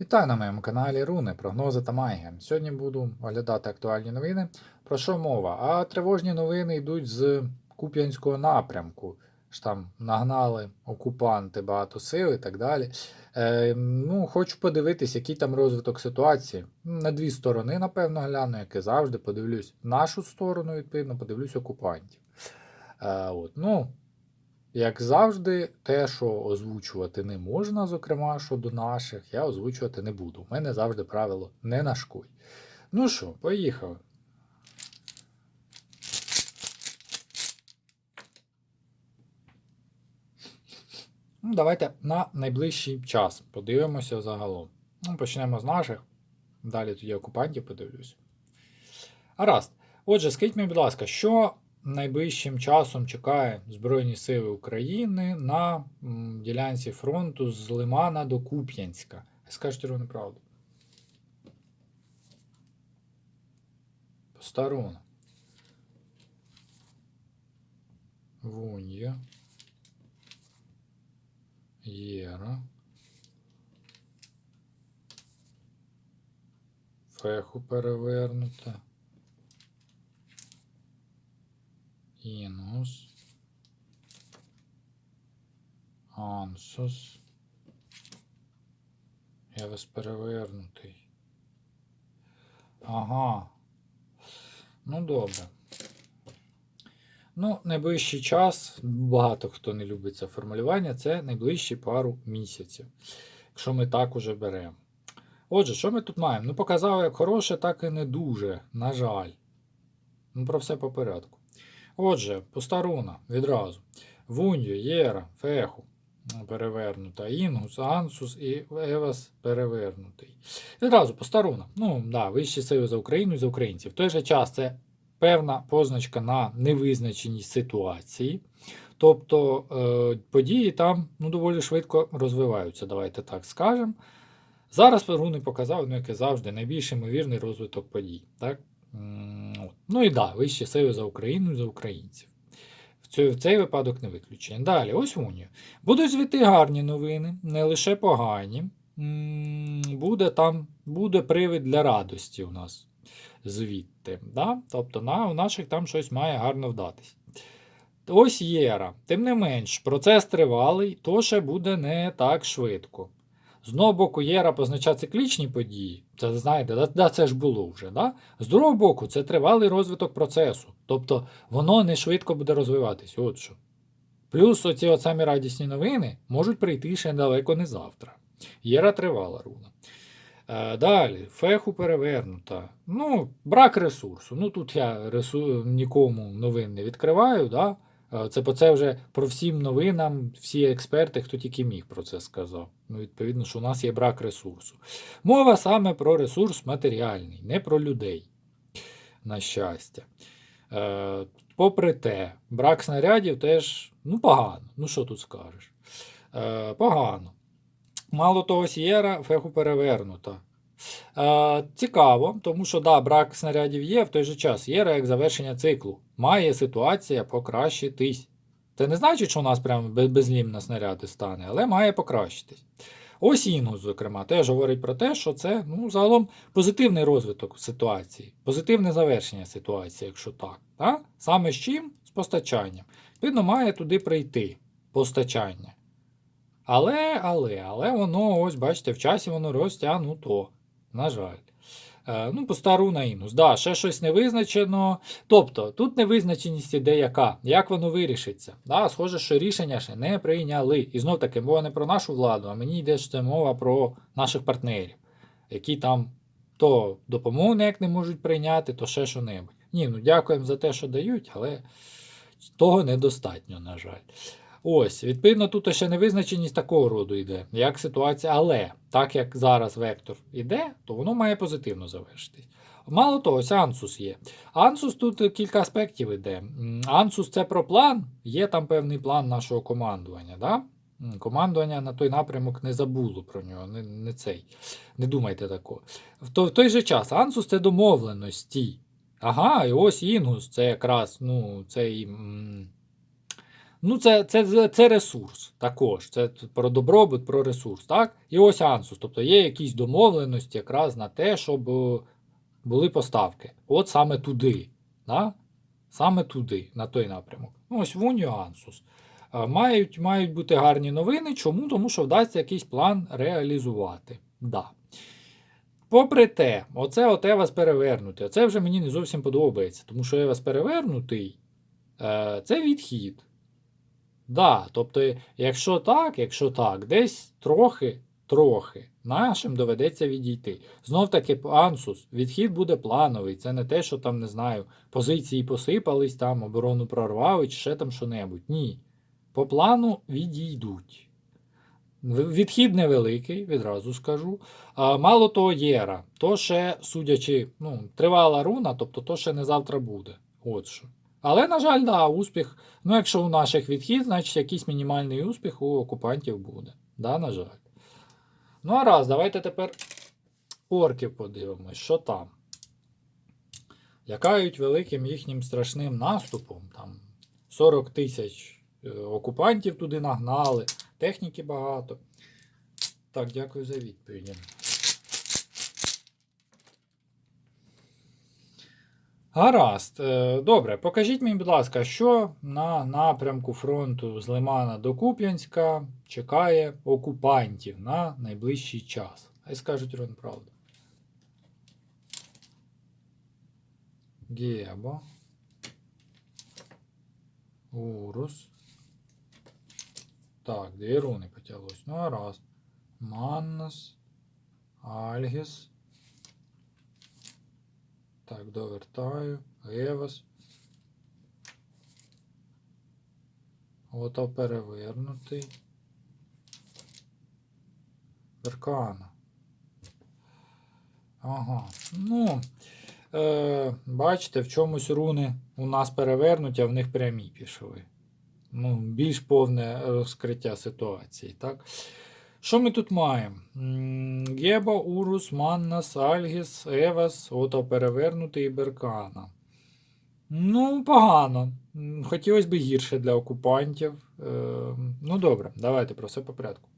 Вітаю на моєму каналі Руни, прогнози та магія. Сьогодні буду оглядати актуальні новини. Про що мова? А тривожні новини йдуть з Куп'янського напрямку. Ж там нагнали окупанти багато сил і так далі. Е, ну, хочу подивитись, який там розвиток ситуації. На дві сторони, напевно, гляну, як і завжди, подивлюсь нашу сторону, відповідно, подивлюсь окупантів. Е, от, ну, як завжди, те, що озвучувати не можна, зокрема щодо наших, я озвучувати не буду. У мене завжди правило не нашкуй. Ну що, поїхали. Ну, давайте на найближчий час подивимося загалом. Ну, почнемо з наших. Далі тоді окупантів подивлюсь. Гаразд. Отже, скажіть мені, будь ласка, що найближчим часом чекає Збройні Сили України на ділянці фронту з Лимана до Куп'янська? Скажіть ровно правду. Постарона. Вунья. Єра. Феху перевернута. Інус. Ансус. Я вас перевернутий. Ага. Ну, добре. Ну, найближчий час, багато хто не любить це формулювання, це найближчі пару місяців. Якщо ми так уже беремо. Отже, що ми тут маємо? Ну, показав як хороше, так і не дуже, на жаль. Ну, про все по порядку. Отже, постаруна відразу. Вуньо, Єра, Феху перевернута, Інгус, Ансус і Евас перевернутий. Відразу постаруна. Ну, да, вищі сили за Україну і за українців. В той же час це певна позначка на невизначеність ситуації. Тобто е, події там ну, доволі швидко розвиваються, давайте так скажемо. Зараз руни показали, ну, і завжди, найбільш ймовірний розвиток подій. Так? Ну і да, вищі сили за Україну і за українців. В цей, в цей випадок не виключення. Далі, ось унія. Будуть звідти гарні новини, не лише погані. Буде там буде привід для радості у нас звідти. Да? Тобто на, у наших там щось має гарно вдатись. Ось Єра. Тим не менш, процес тривалий, то ще буде не так швидко. З одного боку, Єра позначає циклічні події. Це знаєте, да, да, це ж було вже. Да? З другого боку, це тривалий розвиток процесу. Тобто воно не швидко буде розвиватись. От що. Плюс оці самі радісні новини можуть прийти ще далеко не завтра. Єра тривала руна. Е, Далі, феху перевернута. Ну, брак ресурсу. Ну тут я ресу... нікому новин не відкриваю. Да? Е, Це по це вже про всім новинам, всі експерти, хто тільки міг про це сказав. Ну, відповідно, що у нас є брак ресурсу. Мова саме про ресурс матеріальний, не про людей. На щастя. Е, Попри те, брак снарядів теж ну, погано. Ну, що тут скажеш? Е, Погано. Мало того, Сієра феху перевернута. Е, цікаво, тому що да, брак снарядів є, в той же час Єра як завершення циклу. Має ситуація покращитись. Це не значить, що у нас прям без- безлім на снаряди стане, але має покращитись. Ось Інгус, зокрема, теж говорить про те, що це ну, загалом позитивний розвиток ситуації, позитивне завершення ситуації, якщо так. так? Саме з чим? З постачанням. Відповідно, має туди прийти постачання. Але, але, але воно, ось, бачите, в часі воно розтягнуто. На жаль. Е, ну, по стару на інус. Да, ще щось не визначено. Тобто, тут невизначеність іде яка, як воно вирішиться. Да, схоже, що рішення ще не прийняли. І знов таки, мова не про нашу владу, а мені йде ще мова про наших партнерів, які там то допомогу ніяк не можуть прийняти, то ще що-небудь. Ні, ну дякуємо за те, що дають, але того недостатньо, на жаль. Ось, відповідно, тут ще невизначеність такого роду йде, як ситуація, але так як зараз вектор іде, то воно має позитивно завершитись. Мало того, ось Ансус є. Ансус тут кілька аспектів іде. Ансус це про план, є там певний план нашого командування. Да? Командування на той напрямок не забуло про нього, не, не цей. Не думайте такого. В, то, в той же час Ансус це домовленості. Ага, і ось Інгус, це якраз ну, цей. м, Ну, це, це, це ресурс також. Це про добробут, про ресурс. так? І ось Ансус. Тобто є якісь домовленості якраз на те, щоб е, були поставки. От саме туди. Да? Саме туди, на той напрямок. Ну, ось в Унію Ансус. Е, Мають, мають бути гарні новини. Чому? Тому що вдасться якийсь план реалізувати. Да. Попри те, оце от Евас перевернутий. Оце вже мені не зовсім подобається, тому що Евас перевернутий е, це відхід. Да, тобто, якщо так, якщо так, десь трохи, трохи нашим доведеться відійти. Знов таки, Ансус, відхід буде плановий. Це не те, що там, не знаю, позиції посипались, там оборону прорвали, чи ще там що-небудь. Ні. По плану відійдуть. Відхід невеликий, відразу скажу. А, мало того, Єра. То ще, судячи, ну, тривала руна, тобто то ще не завтра буде. От що. Але, на жаль, да, успіх. Ну, якщо у наших відхід, значить якийсь мінімальний успіх у окупантів буде. Да, на жаль. Ну, а раз, давайте тепер орків подивимось, що там. Лякають великим їхнім страшним наступом. Там 40 тисяч е, окупантів туди нагнали, техніки багато. Так, дякую за відповіді. Гаразд. Е, Добре, покажіть мені, будь ласка, що на напрямку фронту з Лимана до Куп'янська чекає окупантів на найближчий час. Хай скажуть Рон правду. Гебо. Урус. Так, дві руни потяглось. Ну, а раз. Маннас. Альгіс. Так, довертаю. Евас. Ото перевернутий. Беркана. Ага. Ну. Е, бачите, в чомусь руни у нас перевернуті, а в них прямі пішли. Ну, більш повне розкриття ситуації, так? Що ми тут маємо? Геба, Урус, Маннас, Альгіс, Евас, ото перевернутий і Беркана. Ну, погано. Хотілося б гірше для окупантів. Е, ну, добре, давайте про все по порядку.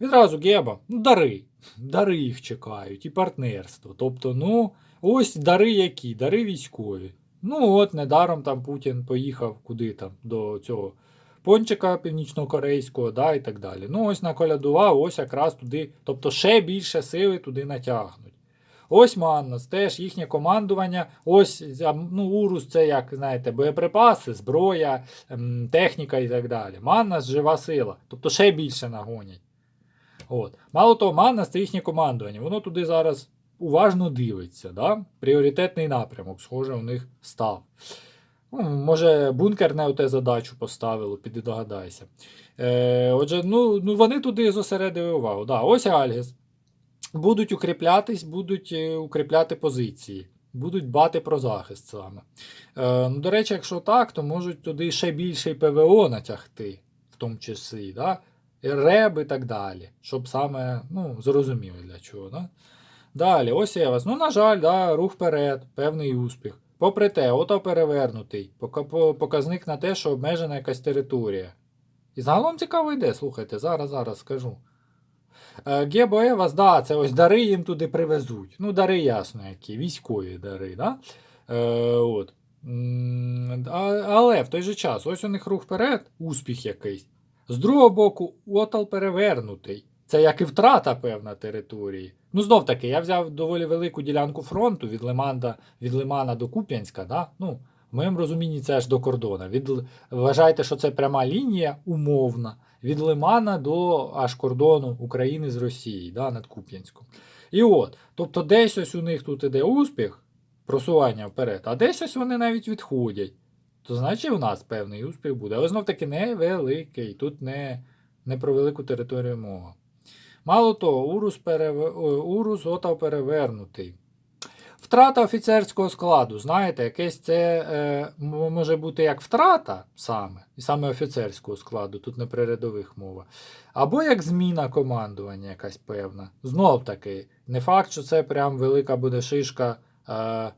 Відразу Геба, ну, дари. Дари їх чекають, і партнерство. Тобто, ну, ось дари які? Дари військові. Ну, от, недаром там Путін поїхав куди там до цього пончика північнокорейського, да, і так далі. Ну, ось наколядував, ось якраз туди, тобто ще більше сили туди натягнуть. Ось Маннас, теж їхнє командування. Ось ну, Урус це як знаєте, боєприпаси, зброя, ем, техніка і так далі. Маннас жива сила, тобто ще більше нагонять. От. Мало того, Маннас це їхнє командування. Воно туди зараз уважно дивиться. Да? Пріоритетний напрямок, схоже, у них став. Ну, може, бункер не оте задачу поставило, піди догадайся. Е, отже, ну, ну вони туди зосередили увагу. Да, ось Альгіс. Будуть укріплятись, будуть е, укріпляти позиції, будуть дбати про захист саме. Е, ну, до речі, якщо так, то можуть туди ще більше ПВО натягти, в тому числі, да? РЕБ і так далі. Щоб саме, ну, зрозуміло для чого. Да? Далі, ось я вас. Ну, на жаль, да, рух вперед, певний успіх. Попри те, ото перевернутий. Показник на те, що обмежена якась територія. І загалом цікаво йде, слухайте, зараз, зараз скажу. Е, Гебо Евас, да, це ось дари їм туди привезуть. Ну, дари ясно, які, військові дари, да? Е, от. А- Але в той же час, ось у них рух вперед, успіх якийсь. З другого боку, отал перевернутий. Це як і втрата певна території. Ну, знов таки, я взяв доволі велику ділянку фронту від Лимана, від Лимана до Куп'янська. Да? Ну, в моєму розумінні це аж до кордону. Від, вважайте, що це пряма лінія умовна від Лимана до аж кордону України з Росією, да, над Куп'янськом. І от, тобто десь ось у них тут іде успіх, просування вперед, а десь ось вони навіть відходять. То значить у нас певний успіх буде. Але знов таки невеликий. Тут не, не про велику територію мова. Мало того, Урус, переве... о, Урус Отав перевернутий. Втрата офіцерського складу. Знаєте, якесь це е, може бути як втрата саме, і саме офіцерського складу, тут не при рядових мова. Або як зміна командування якась певна. Знов таки, не факт, що це прям велика буде шишка. Е,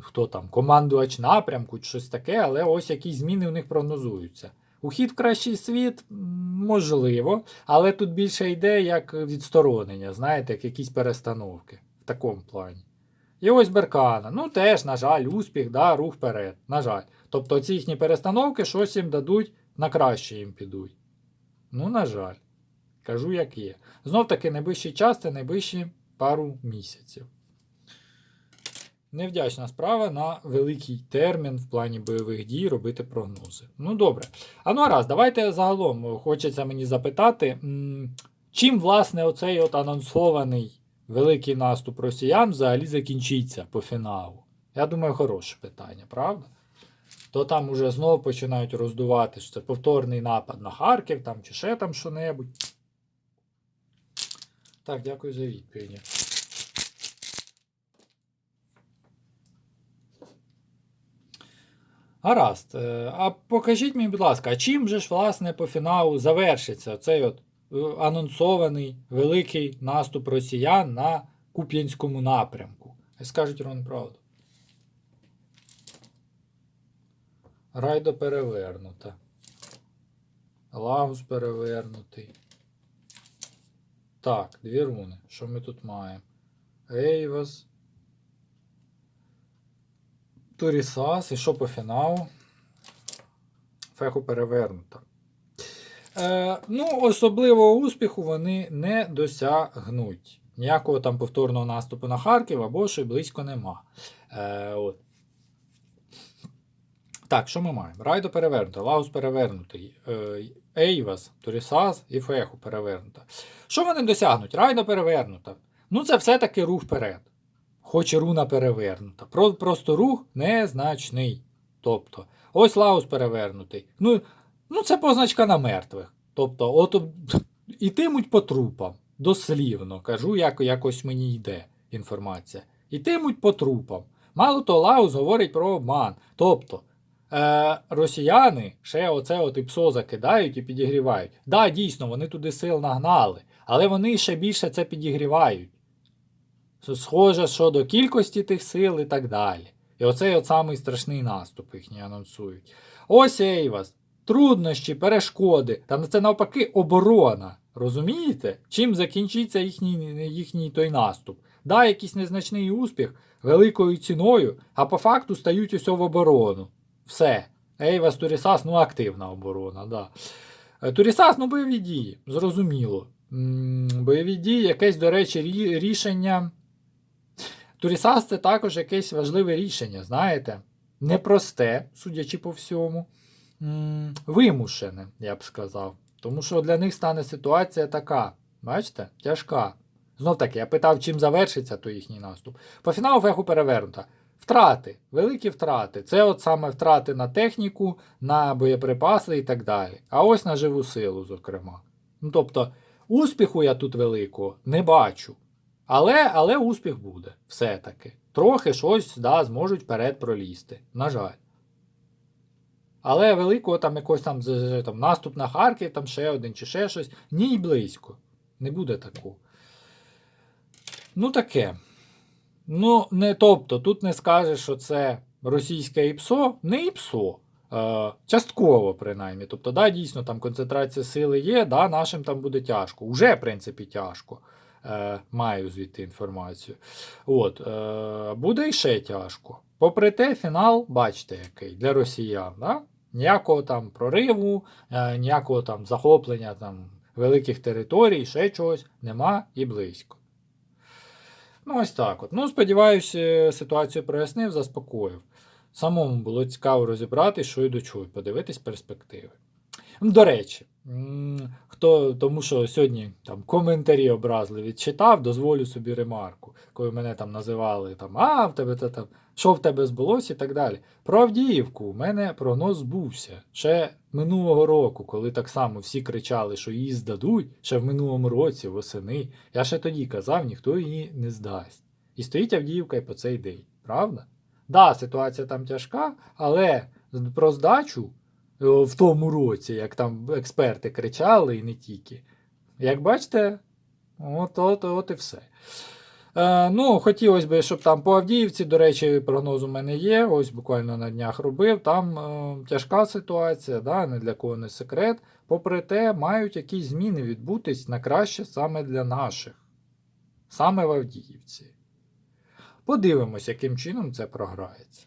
хто там, командувач напрямку чи щось таке, але ось якісь зміни у них прогнозуються. Ухід в кращий світ можливо, але тут більше йде як відсторонення, знаєте, як якісь перестановки в такому плані. І ось Беркана. Ну, теж, на жаль, успіх, да, рух вперед. На жаль. Тобто ці їхні перестановки щось їм дадуть, на краще їм підуть. Ну, на жаль. Кажу, як є. Знов таки, найближчий час це найближчі пару місяців. Невдячна справа на великий термін в плані бойових дій робити прогнози. Ну добре. А ну раз, давайте загалом хочеться мені запитати, чим, власне, оцей от анонсований великий наступ росіян взагалі закінчиться по фіналу? Я думаю, хороше питання, правда? То там уже знову починають роздувати, що це повторний напад на Харків там, чи ще там що-небудь. Так, дякую за відповіді. Гаразд. Е, А покажіть мені, будь ласка, а чим же ж, власне, по фіналу завершиться цей от е, анонсований великий наступ росіян на Куп'янському напрямку? Скажуть Рон правду. Райдо перевернута. Лагус перевернутий. Так, дві руни. Що ми тут маємо? Ейвас. Турісас. І що по фіналу? Феху перевернута. Е, ну, особливого успіху вони не досягнуть. Ніякого там повторного наступу на Харків або що й близько нема. Е, от. Так, що ми маємо? Райдо перевернута, Лагус перевернутий, е, Ейвас, Турісас і Феху перевернута. Що вони досягнуть? Райдо перевернута. Ну, це все-таки рух вперед. Хоч і руна перевернута. Просто рух незначний. Тобто, ось Лаус перевернутий. Ну, ну це позначка на мертвих. Тобто, от ітимуть по трупам. Дослівно кажу, як якось мені йде інформація. Ітимуть по трупам. Мало то Лаус говорить про обман. Тобто, е, росіяни ще оце от іпсо закидають і підігрівають. Да, дійсно, вони туди сил нагнали, але вони ще більше це підігрівають. Схоже щодо кількості тих сил і так далі. І оцей от самий страшний наступ їхній анонсують. Ось Ейвас. Труднощі, перешкоди. Та це навпаки оборона. Розумієте? Чим закінчиться їхній, їхній той наступ? Да, якийсь незначний успіх великою ціною, а по факту стають усе в оборону. Все. Ейвас Турісас, ну активна оборона. да. Е, Турісас, ну бойові дії, зрозуміло. Бойові дії, якесь, до речі, рішення. Турісас це також якесь важливе рішення, знаєте? Непросте, судячи по всьому. Вимушене, я б сказав. Тому що для них стане ситуація така, бачите, тяжка. Знов таки, я питав, чим завершиться той їхній наступ. По фіналу феху перевернута. Втрати, великі втрати. Це от саме втрати на техніку, на боєприпаси і так далі. А ось на живу силу, зокрема. Ну, тобто, успіху я тут великого не бачу. Але, але успіх буде, все-таки. Трохи щось да, зможуть вперед пролізти. На жаль. Але великого там якось там, там наступ на Харків, там ще один чи ще щось. Ні й близько. Не буде такого. Ну, таке. Ну, не тобто, тут не скажеш, що це російське ІПСО, не ІПСО. Е, частково, принаймні. Тобто, да, дійсно, там концентрація сили є, да, нашим там буде тяжко. Уже, в принципі, тяжко. Е, маю звідти інформацію. От, е, буде і ще тяжко. Попри те, фінал, бачите, який для росіян. Да? Ніякого там прориву, е, ніякого там захоплення там, великих територій, ще чогось нема і близько. Ну, ось так от. Ну, сподіваюся, ситуацію прояснив, заспокоїв. Самому було цікаво розібрати, що і до чого, подивитись перспективи. До речі, хто, тому що сьогодні там коментарі образливі читав, дозволю собі ремарку, коли мене там називали там, а, в тебе та, там, що в тебе збулося і так далі. Про Авдіївку у мене прогноз збувся ще минулого року, коли так само всі кричали, що її здадуть, ще в минулому році, восени. Я ще тоді казав, ніхто її не здасть. І стоїть Авдіївка і по цей день, правда? Да, ситуація там тяжка, але про здачу в тому році, як там експерти кричали і не тільки. Як бачите, от, от, от і все. Е, ну, хотілося б, щоб там по Авдіївці, до речі, прогноз у мене є. Ось буквально на днях робив. Там е, тяжка ситуація, да, не для кого не секрет. Попри те, мають якісь зміни відбутись на краще саме для наших, саме в Авдіївці. Подивимось, яким чином це програється.